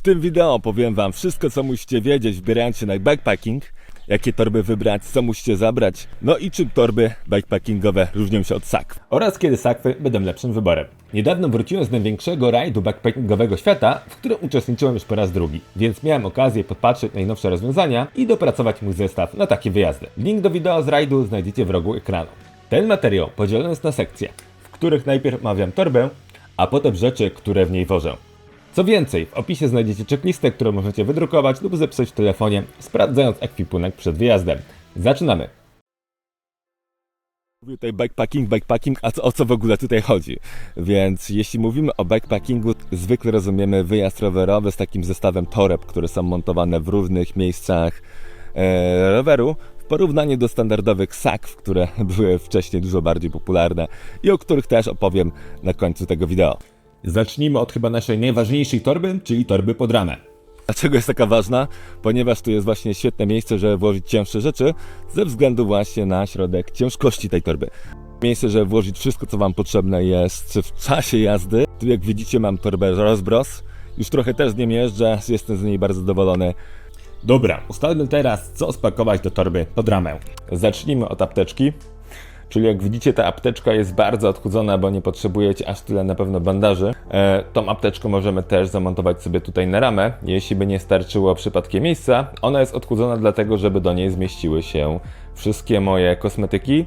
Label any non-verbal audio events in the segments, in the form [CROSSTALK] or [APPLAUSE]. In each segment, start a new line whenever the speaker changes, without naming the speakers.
W tym wideo opowiem Wam wszystko, co musicie wiedzieć, wybierając się na backpacking, jakie torby wybrać, co musicie zabrać, no i czym torby backpackingowe różnią się od sakw. Oraz kiedy sakwy będą lepszym wyborem. Niedawno wróciłem z największego rajdu backpackingowego świata, w którym uczestniczyłem już po raz drugi, więc miałem okazję podpatrzeć najnowsze rozwiązania i dopracować mój zestaw na takie wyjazdy. Link do wideo z rajdu znajdziecie w rogu ekranu. Ten materiał podzielony jest na sekcje, w których najpierw omawiam torbę, a potem rzeczy, które w niej wożę. Co więcej, w opisie znajdziecie checklistę, którą możecie wydrukować lub zepsuć w telefonie, sprawdzając ekwipunek przed wyjazdem. Zaczynamy! Mówię tutaj backpacking, backpacking, a co, o co w ogóle tutaj chodzi? Więc jeśli mówimy o backpackingu, zwykle rozumiemy wyjazd rowerowy z takim zestawem toreb, które są montowane w różnych miejscach e, roweru, w porównaniu do standardowych sakw, które [LAUGHS] były wcześniej dużo bardziej popularne i o których też opowiem na końcu tego wideo. Zacznijmy od chyba naszej najważniejszej torby, czyli torby pod ramę. Dlaczego jest taka ważna? Ponieważ tu jest właśnie świetne miejsce, żeby włożyć cięższe rzeczy, ze względu właśnie na środek ciężkości tej torby. Miejsce, żeby włożyć wszystko, co Wam potrzebne jest w czasie jazdy. Tu jak widzicie mam torbę rozbros. Już trochę też z niej jeżdżę, jestem z niej bardzo zadowolony. Dobra, ustalmy teraz, co spakować do torby pod ramę. Zacznijmy od apteczki. Czyli jak widzicie, ta apteczka jest bardzo odchudzona, bo nie potrzebujecie aż tyle na pewno bandaży. E, tą apteczkę możemy też zamontować sobie tutaj na ramę, jeśli by nie starczyło przypadkiem miejsca. Ona jest odchudzona dlatego, żeby do niej zmieściły się wszystkie moje kosmetyki.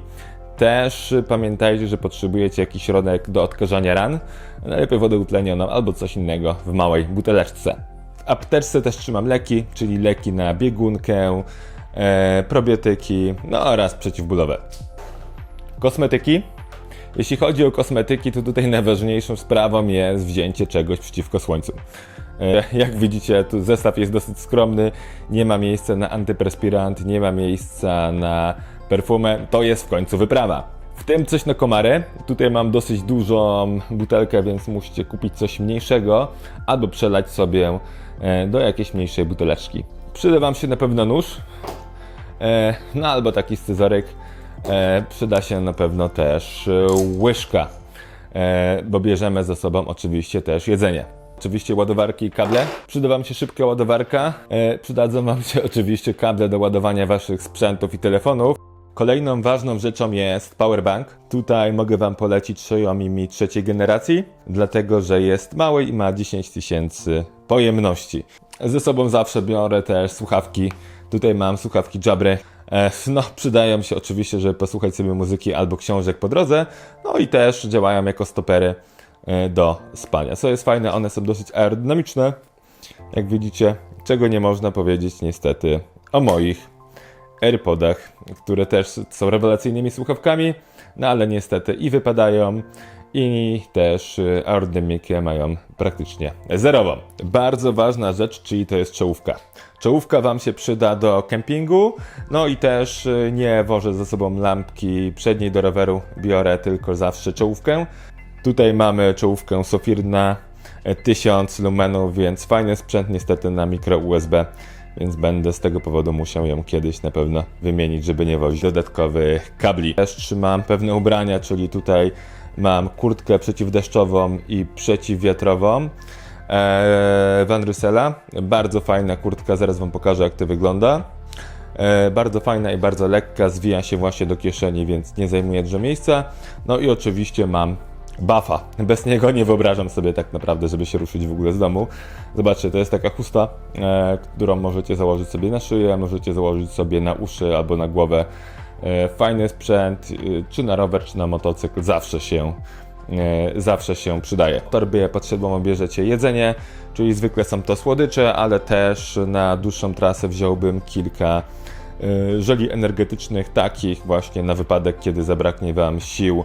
Też pamiętajcie, że potrzebujecie jakiś środek do odkażania ran, najlepiej wodę utlenioną albo coś innego w małej buteleczce. W apteczce też trzymam leki, czyli leki na biegunkę, e, probiotyki, no oraz przeciwbólowe. Kosmetyki. Jeśli chodzi o kosmetyki, to tutaj najważniejszą sprawą jest wzięcie czegoś przeciwko słońcu. E, Jak widzicie, tu zestaw jest dosyć skromny, nie ma miejsca na antyperspirant, nie ma miejsca na perfumę, to jest w końcu wyprawa. W tym coś na komary. Tutaj mam dosyć dużą butelkę, więc musicie kupić coś mniejszego albo przelać sobie e, do jakiejś mniejszej buteleczki. Przyda Wam się na pewno nóż, e, no albo taki scyzoryk. E, przyda się na pewno też e, łyżka, e, bo bierzemy ze sobą oczywiście też jedzenie. Oczywiście ładowarki i kable. Przyda Wam się szybka ładowarka. Przydadzą Wam się [LAUGHS] oczywiście kable do ładowania Waszych sprzętów i telefonów. Kolejną ważną rzeczą jest powerbank. Tutaj mogę Wam polecić Xiaomi Mi trzeciej generacji, dlatego że jest mały i ma 10 tysięcy pojemności. Ze sobą zawsze biorę też słuchawki. Tutaj mam słuchawki Jabry. E, No, przydają się oczywiście, żeby posłuchać sobie muzyki albo książek po drodze. No i też działają jako stopery e, do spania. Co jest fajne, one są dosyć aerodynamiczne. Jak widzicie, czego nie można powiedzieć niestety o moich AirPodach, które też są rewelacyjnymi słuchawkami, no ale niestety i wypadają, i też y, aerodynamikę mają praktycznie zerową. Bardzo ważna rzecz, czyli to jest czołówka. Czołówka Wam się przyda do kempingu, no i też y, nie wożę ze sobą lampki przedniej do roweru, biorę tylko zawsze czołówkę. Tutaj mamy czołówkę Sofir na e, 1000 lumenów, więc fajny sprzęt niestety na mikro USB, więc będę z tego powodu musiał ją kiedyś na pewno wymienić, żeby nie wozić dodatkowych kabli. Też trzymam pewne ubrania, czyli tutaj mam kurtkę przeciwdeszczową i przeciwwiatrową. Eee, Van Russela. Bardzo fajna kurtka, zaraz Wam pokażę jak to wygląda. E, bardzo fajna i bardzo lekka, zwija się właśnie do kieszeni, więc nie zajmuje dużo miejsca. No i oczywiście mam buffa. Bez niego nie wyobrażam sobie tak naprawdę, żeby się ruszyć w ogóle z domu. Zobaczcie, to jest taka chusta, e, którą możecie założyć sobie na szyję, możecie założyć sobie na uszy albo na głowę. E, fajny sprzęt, e, czy na rower, czy na motocykl, zawsze się e, zawsze się przydaje. W torbie siodłą bierzecie jedzenie, czyli zwykle są to słodycze, ale też na dłuższą trasę wziąłbym kilka żeli energetycznych, takich właśnie na wypadek, kiedy zabraknie Wam sił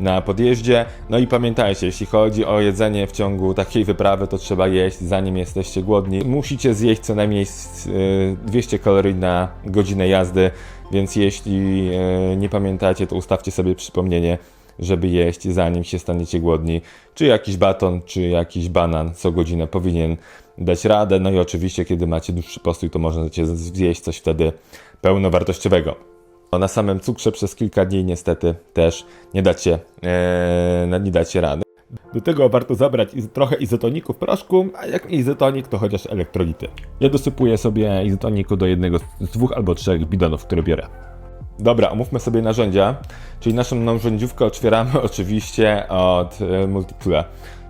na podjeździe. No i pamiętajcie, jeśli chodzi o jedzenie w ciągu takiej wyprawy, to trzeba jeść zanim jesteście głodni. Musicie zjeść co najmniej e, 200 kalorii na godzinę jazdy, więc jeśli e, nie pamiętacie, to ustawcie sobie przypomnienie, żeby jeść zanim się staniecie głodni. Czy jakiś baton, czy jakiś banan co godzinę powinien dać radę. No i oczywiście, kiedy macie dłuższy postój, to możecie zjeść coś wtedy pełnowartościowego. No, Na samym cukrze przez kilka dni niestety też nie dacie, e, nie dacie rady. Do tego warto zabrać trochę izotoniku w proszku, a jak nie izotonik, to chociaż elektrolity. Ja dosypuję sobie izotoniku do jednego z dwóch albo trzech bidonów, które biorę. Dobra, omówmy sobie narzędzia. Czyli naszą narzędziówkę otwieramy [LAUGHS] oczywiście od e, Multitoola.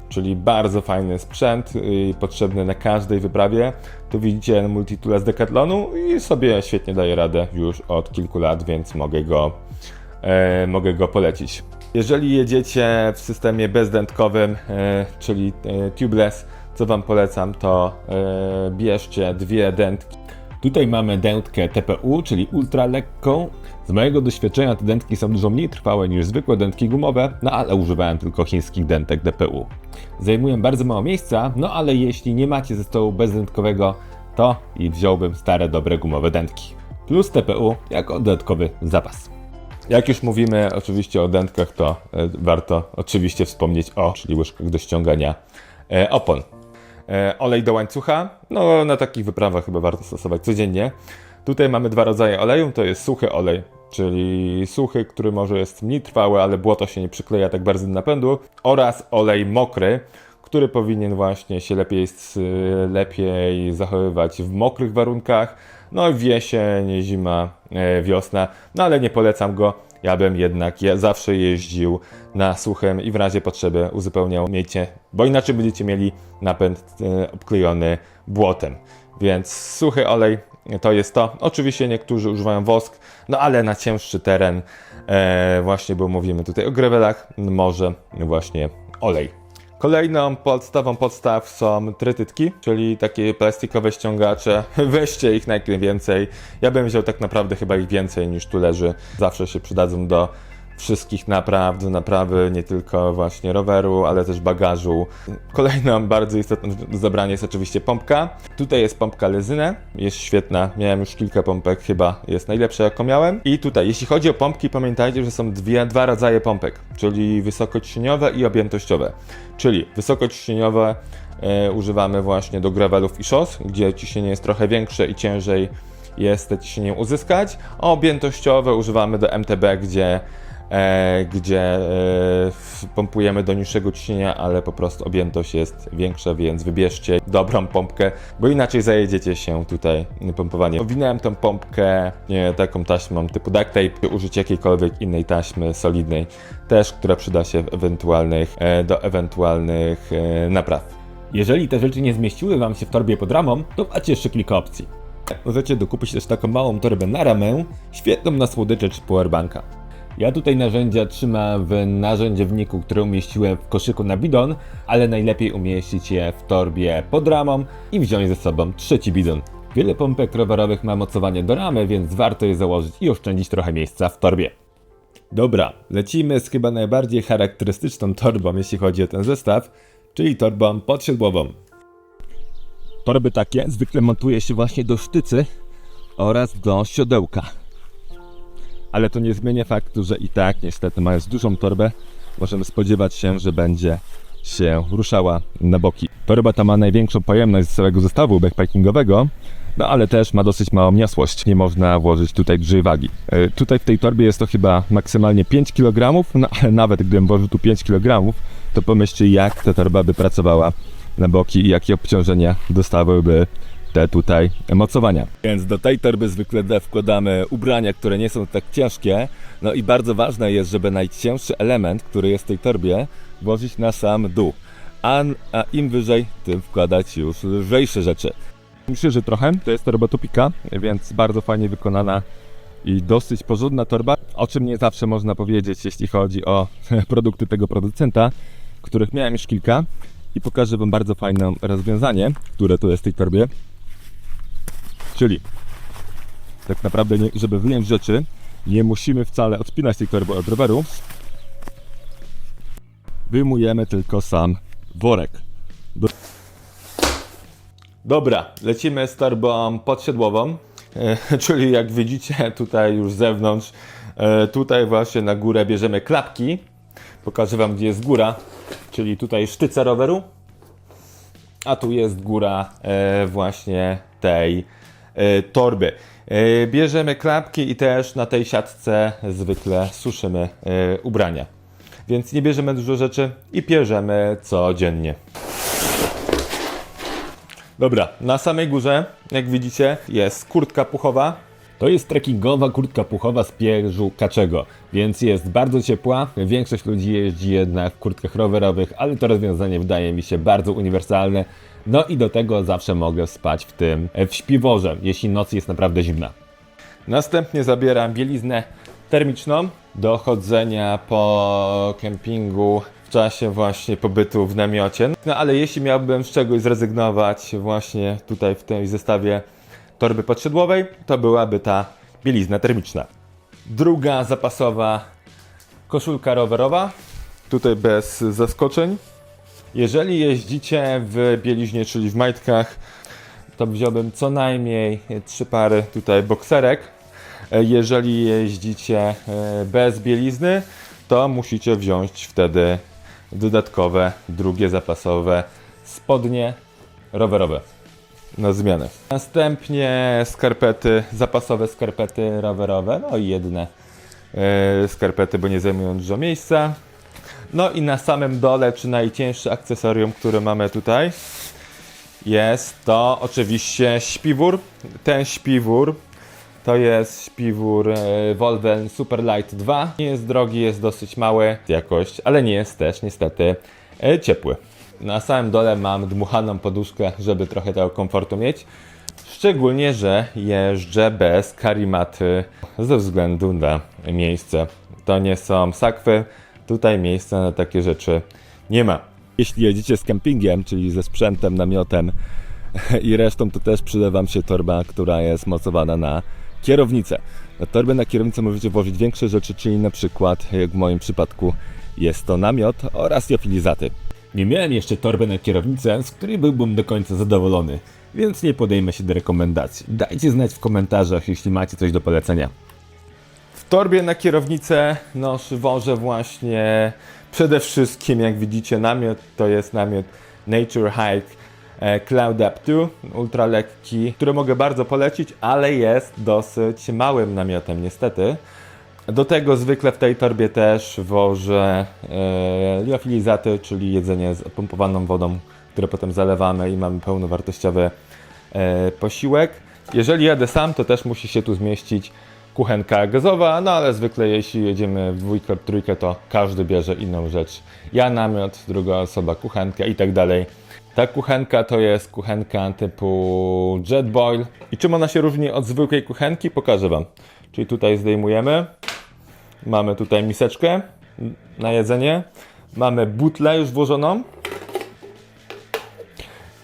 Czyli bardzo fajny sprzęt, y, potrzebny na każdej wyprawie. Tu widzicie Multitoola z Decathlonu i sobie świetnie daje radę już od kilku lat, więc mogę go, e, mogę go polecić. Jeżeli jedziecie w systemie bezdętkowym, e, czyli e, tubeless, co Wam polecam, to bierzcie dwie dętki. Tutaj mamy dętkę TPU, czyli ultra lekką. Z mojego doświadczenia te dętki są dużo mniej trwałe niż zwykłe dętki gumowe, no ale używałem tylko chińskich dętek DPU. Zajmują bardzo mało miejsca, no ale jeśli nie macie zestawu bezdętkowego, to i wziąłbym stare, dobre gumowe dętki. Plus TPU jako dodatkowy zapas. Jak już mówimy oczywiście o dętkach, to e, warto oczywiście wspomnieć o, czyli łyżkach do ściągania e, opon. E, olej do łańcucha, no na takich wyprawach chyba warto stosować codziennie. Tutaj mamy dwa rodzaje oleju, to jest suchy olej, czyli suchy, który może jest mniej trwały, ale błoto się nie przykleja tak bardzo do napędu, oraz olej mokry, który powinien właśnie się lepiej, lepiej zachowywać w mokrych warunkach, no w jesień, zima, e, wiosna, no ale nie polecam go. Ja bym jednak ja zawsze jeździł na suchym i w razie potrzeby uzupełniał miejcie, bo inaczej będziecie mieli napęd e, obklejony błotem. Więc suchy olej to jest to. Oczywiście niektórzy używają wosk, no ale na cięższy teren, e, właśnie bo mówimy tutaj o gravelach, może właśnie olej. Kolejną podstawą podstaw są trytytki, czyli takie plastikowe ściągacze. [LAUGHS] Weźcie ich najwięcej. Ja bym wziął tak naprawdę chyba ich więcej niż tu leży. Zawsze się przydadzą do wszystkich napraw, naprawy nie tylko właśnie roweru, ale też bagażu. Kolejną bardzo istotną do zabrania jest oczywiście pompka. Tutaj jest pompka Lezynę, jest świetna. Miałem już kilka pompek, chyba jest najlepsza jaką miałem. I tutaj, jeśli chodzi o pompki, pamiętajcie, że są dwie, dwa rodzaje pompek, czyli wysokociśnieniowe i objętościowe. Czyli wysokociśnieniowe e, używamy właśnie do gravelów i szos, gdzie ciśnienie jest trochę większe i ciężej jest te ciśnienie uzyskać, a objętościowe używamy do MTB, gdzie, gdzie e, pompujemy do niższego ciśnienia, ale po prostu objętość jest większa, więc wybierzcie dobrą pompkę, bo inaczej zajedziecie się tutaj pompowaniem. Owinąłem tą pompkę taką taśmą typu duct tape, użyć jakiejkolwiek innej taśmy solidnej, też, która przyda się ewentualnych, e, do ewentualnych e, napraw. Jeżeli te rzeczy nie zmieściły Wam się w torbie pod ramą, to macie jeszcze kilka opcji. Możecie dokupić też taką małą torbę na ramę, świetną na słodycze czy powerbanka. Ja tutaj narzędzia trzymam w narzędziowniku, który umieściłem w koszyku na bidon, ale najlepiej umieścić je w torbie pod ramą i wziąć ze sobą trzeci bidon. Wiele pompek rowerowych ma mocowanie do ramy, więc warto je założyć i oszczędzić trochę miejsca w torbie. Dobra, lecimy z chyba najbardziej charakterystyczną torbą, jeśli chodzi o ten zestaw, czyli torbą podsiodłową. Torby takie zwykle montuje się właśnie do sztycy oraz do siodełka. Ale to nie zmienia faktu, że i tak niestety mając dużą torbę, możemy spodziewać się, że będzie się ruszała na boki. Torba ta ma największą pojemność z całego zestawu backpackingowego, no ale też ma dosyć małą niosłość. Nie można włożyć tutaj dużej wagi. E, Tutaj w tej torbie jest to chyba maksymalnie 5 kg, no ale nawet gdybym włożył tu 5 kg, to pomyślcie jak ta torba by pracowała na boki i jakie obciążenia dostałyby te tutaj mocowania. Więc do tej torby zwykle wkładamy ubrania, które nie są tak ciężkie. No i bardzo ważne jest, żeby najcięższy element, który jest w tej torbie, włożyć na sam dół. A, a im wyżej, tym wkładać już lżejsze rzeczy. Myślę, że trochę. To jest torba Topika, więc bardzo fajnie wykonana i dosyć porządna torba, o czym nie zawsze można powiedzieć, jeśli chodzi o [LAUGHS] produkty tego producenta, których miałem już kilka i pokażę Wam bardzo fajne rozwiązanie, które tu jest w tej torbie. Czyli tak naprawdę, nie, żeby wyjąć rzeczy, nie musimy wcale odpinać tej torby od roweru. Wyjmujemy tylko sam worek. Do... Dobra, lecimy z torbą podsiodłową, e, [LAUGHS] czyli jak widzicie tutaj już z zewnątrz, e, tutaj właśnie na górę bierzemy klapki. Pokażę Wam gdzie jest góra, czyli tutaj sztyca roweru, a tu jest góra e, właśnie tej torby. E, bierzemy klapki i też na tej siatce zwykle suszymy e, ubrania. więc nie bierzemy dużo rzeczy i bierzemy codziennie. Dobra, na samej górze, jak widzicie, jest kurtka puchowa. To jest trekkingowa kurtka puchowa z pierzu kaczego, więc jest bardzo ciepła. Większość ludzi jeździ jednak w kurtkach rowerowych, ale to rozwiązanie wydaje mi się bardzo uniwersalne. No i do tego zawsze mogę spać w tym e, w śpiworze, jeśli noc jest naprawdę zimna. Następnie zabieram bieliznę termiczną do chodzenia po kempingu w czasie właśnie pobytu w namiocie. No ale jeśli miałbym z czegoś zrezygnować właśnie tutaj w tej zestawie torby podsiodłowej, to byłaby ta bielizna termiczna. Druga zapasowa koszulka rowerowa, tutaj bez zaskoczeń. Jeżeli jeździcie w bieliźnie, czyli w majtkach, to wziąłbym co najmniej trzy pary tutaj bokserek. Jeżeli jeździcie e, bez bielizny, to musicie wziąć wtedy dodatkowe, drugie zapasowe spodnie rowerowe na zmianę. Następnie skarpety, zapasowe skarpety rowerowe, no i jedne e, skarpety, bo nie zajmują dużo miejsca. No i na samym dole, czy najcięższe akcesorium, które mamy tutaj, jest to oczywiście śpiwór. Ten śpiwór to jest śpiwór e, Volven Superlight 2. Nie jest drogi, jest dosyć mały jakość, ale nie jest też niestety e, ciepły. Na samym dole mam dmuchaną poduszkę, żeby trochę tego komfortu mieć. Szczególnie, że jeżdżę bez karimaty ze względu na miejsce. To nie są sakwy, tutaj miejsca na takie rzeczy nie ma. Jeśli jedziecie z kempingiem, czyli ze sprzętem, namiotem [LAUGHS] i resztą, to też przyda Wam się torba, która jest mocowana na kierownicę. Na torbę na kierownicę możecie włożyć większe rzeczy, czyli na przykład, jak w moim przypadku, jest to namiot oraz jofilizaty. Nie miałem jeszcze torby na kierownicę, z której byłbym do końca zadowolony, więc nie podejmę się do rekomendacji. Dajcie znać w komentarzach, jeśli macie coś do polecenia. Torbie na kierownicę noszę wożę właśnie przede wszystkim, jak widzicie, namiot to jest namiot Nature Hike e, Cloud Up 2, ultra lekki, który mogę bardzo polecić, ale jest dosyć małym namiotem niestety. Do tego zwykle w tej torbie też wożę e, liofilizaty, czyli jedzenie z pompowaną wodą, które potem zalewamy i mamy pełnowartościowy e, posiłek. Jeżeli jadę sam, to też musi się tu zmieścić kuchenka gazowa, no ale zwykle jeśli jedziemy w dwójkę trójkę, to każdy bierze inną rzecz. Ja namiot, druga osoba kuchenkę i tak dalej. Ta kuchenka to jest kuchenka typu Jetboil. I czym ona się różni od zwykłej kuchenki? Pokażę Wam. Czyli tutaj zdejmujemy. Mamy tutaj miseczkę na jedzenie. Mamy butlę już włożoną.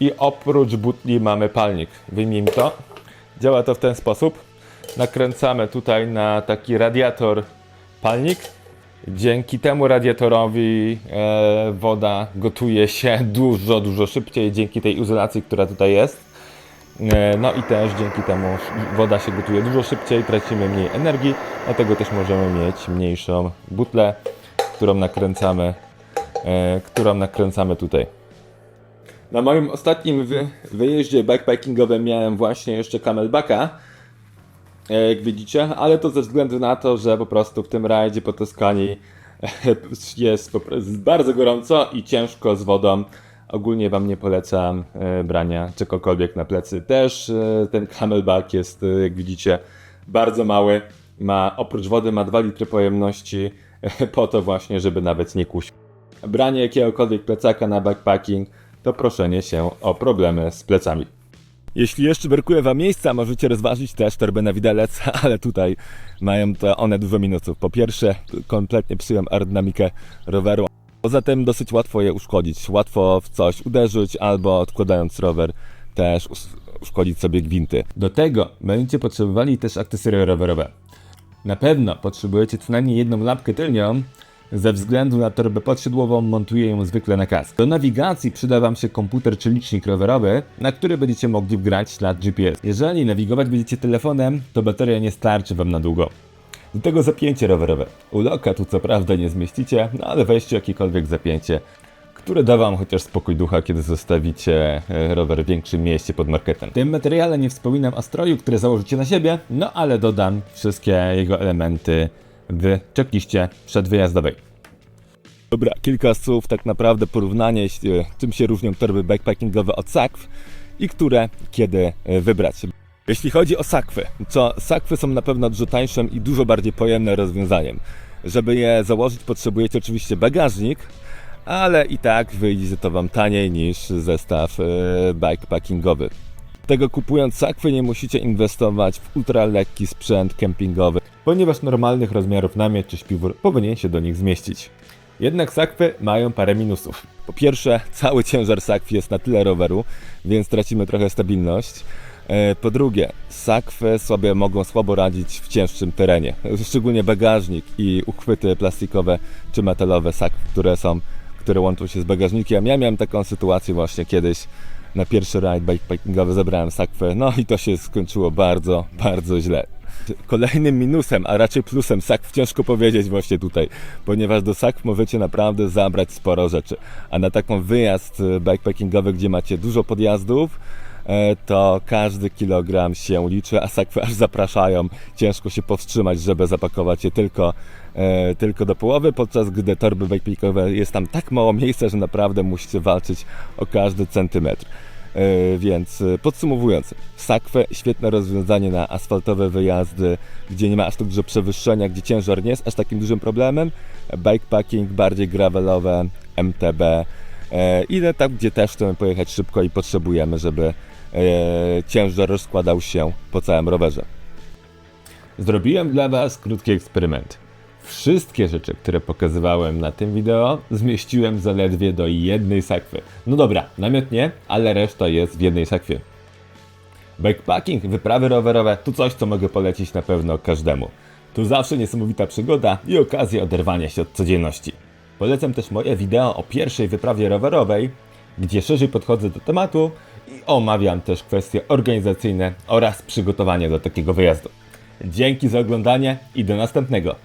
I oprócz butli mamy palnik. Wyjmijmy to. Działa to w ten sposób. Nakręcamy tutaj na taki radiator palnik. Dzięki temu radiatorowi e, woda gotuje się [LAUGHS] dużo, dużo szybciej dzięki tej izolacji, która tutaj jest. E, no i też dzięki temu woda się gotuje dużo szybciej, tracimy mniej energii, dlatego też możemy mieć mniejszą butlę, którą nakręcamy, e, którą nakręcamy tutaj. Na moim ostatnim wy, wyjeździe backpackingowym miałem właśnie jeszcze camelbacka, jak widzicie, ale to ze względu na to, że po prostu w tym rajdzie po Toskanii jest bardzo gorąco i ciężko z wodą. Ogólnie Wam nie polecam e, brania czegokolwiek na plecy. Też e, ten camelback jest, e, jak widzicie, bardzo mały. Ma, oprócz wody ma 2 litry pojemności, e, po to właśnie, żeby nawet nie kusił. Branie jakiegokolwiek plecaka na backpacking to proszenie się o problemy z plecami. Jeśli jeszcze brakuje Wam miejsca, możecie rozważyć też torbę na widelec, [LAUGHS] ale tutaj mają to one dużo minusów. Po pierwsze, kompletnie psują aerodynamikę roweru. Poza tym dosyć łatwo je uszkodzić. Łatwo w coś uderzyć albo odkładając rower też us- uszkodzić sobie gwinty. Do tego będziecie potrzebowali też akcesoria rowerowe. Na pewno potrzebujecie co najmniej jedną lampkę tylnią, ze względu na torbę podsiodłową montuję ją zwykle na kask. Do nawigacji przyda Wam się komputer czy licznik rowerowy, na który będziecie mogli wgrać ślad GPS. Jeżeli nawigować będziecie telefonem, to bateria nie starczy Wam na długo. Do tego zapięcie rowerowe. U loka tu co prawda nie zmieścicie, no ale weźcie jakiekolwiek zapięcie, które da Wam chociaż spokój ducha, kiedy zostawicie e, rower w większym mieście pod marketem. W tym materiale nie wspominam o stroju, który założycie na siebie, no ale dodam wszystkie jego elementy w checkliście przedwyjazdowej. Dobra, kilka słów, tak naprawdę porównanie, czym się różnią torby backpackingowe od sakw i które kiedy e, wybrać. Jeśli chodzi o sakwy, to sakwy są na pewno dużo tańszym i dużo bardziej pojemnym rozwiązaniem. Żeby je założyć, potrzebujecie oczywiście bagażnik, ale i tak wyjdzie to Wam taniej niż zestaw e, bikepackingowy. Tego kupując sakwy nie musicie inwestować w ultralekki sprzęt kempingowy, ponieważ normalnych rozmiarów namiot czy śpiwór powinien się do nich zmieścić. Jednak sakwy mają parę minusów. Po pierwsze, cały ciężar sakw jest na tyle roweru, więc tracimy trochę stabilność. E, Po drugie, sakwy sobie mogą słabo radzić w cięższym terenie, szczególnie bagażnik i uchwyty plastikowe czy metalowe sakw, które są, które łączą się z bagażnikiem. Ja miałem taką sytuację właśnie kiedyś na pierwszy rajd bikepackingowy zebrałem sakwę, no i to się skończyło bardzo, bardzo źle. Kolejnym minusem, a raczej plusem sakw ciężko powiedzieć właśnie tutaj, ponieważ do sakw możecie naprawdę zabrać sporo rzeczy. A na taką wyjazd e, bikepackingowy, gdzie macie dużo podjazdów, to każdy kilogram się liczy, a sakwy [LAUGHS] zapraszają. Ciężko się powstrzymać, żeby zapakować je tylko, e, tylko do połowy, podczas gdy torby backpackowe jest tam tak mało miejsca, że naprawdę musicie walczyć o każdy centymetr. E, Więc e, podsumowując, sakwy świetne rozwiązanie na asfaltowe wyjazdy, gdzie nie ma aż tak dużo przewyższenia, gdzie ciężar nie jest aż takim dużym problemem. Bikepacking bardziej gravelowe, MTB e, i na tam, gdzie też chcemy pojechać szybko i potrzebujemy, żeby e, ciężar rozkładał się po całym rowerze. Zrobiłem dla Was krótki eksperyment. Wszystkie rzeczy, które pokazywałem na tym wideo, zmieściłem zaledwie do jednej sakwy. No dobra, namiot nie, ale reszta jest w jednej sakwie. Backpacking, wyprawy rowerowe to coś, co mogę polecić na pewno każdemu. Tu zawsze niesamowita przygoda i okazja oderwania się od codzienności. Polecam też moje wideo o pierwszej wyprawie rowerowej, gdzie szerzej podchodzę do tematu i omawiam też kwestie organizacyjne oraz przygotowanie do takiego wyjazdu. Dzięki za oglądanie i do następnego.